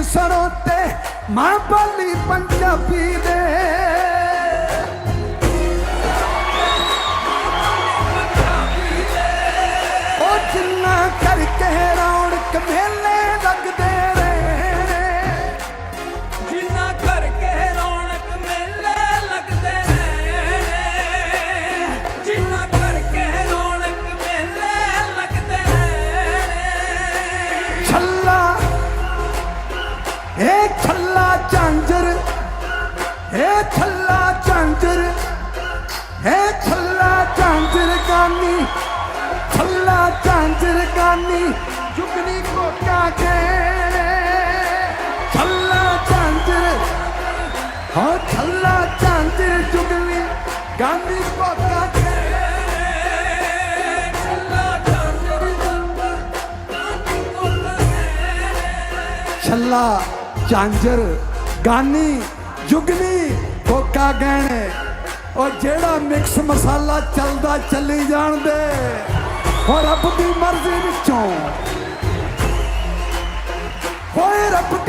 ਨੀ ਸਰੋਤੇ ਮਾਂ ਬੋਲੀ ਪੰਜਾਬੀ ਇਹ ਛੱਲਾ ਝਾਂਜਰ ਇਹ ਛੱਲਾ ਝਾਂਜਰ ਇਹ ਛੱਲਾ ਝਾਂਜਰ ਗਾਨੀ ਛੱਲਾ ਝਾਂਜਰ ਗਾਨੀ ਜੁਗਨੀ ਕੋਕਾ ਕੇ। ਛੱਲਾ ਝਾਂਜਰ ਹਾਂ ਛੱਲਾ ਝਾਂਜਰ ਜੁਗਨੀ ਗਾਨੀ ਕੋਕਾ ਕੇ। ਛੱਲਾ। ਝਾਂਜਰ, ਗਾਨੀ, ਜੁਗਨੀ, ਕੋਕਾ ਗਹਿਣੇ। ਉਹ ਜਿਹੜਾ ਮਿਕਸ ਮਸਾਲਾ ਚੱਲਦਾ ਚੱਲੀ ਜਾਣ ਦੇ। ਉਹ ਰੱਬ ਦੀ ਮਰਜ਼ੀ ਵਿੱਚੋਂ। ਹੋਏ ਰੱਬ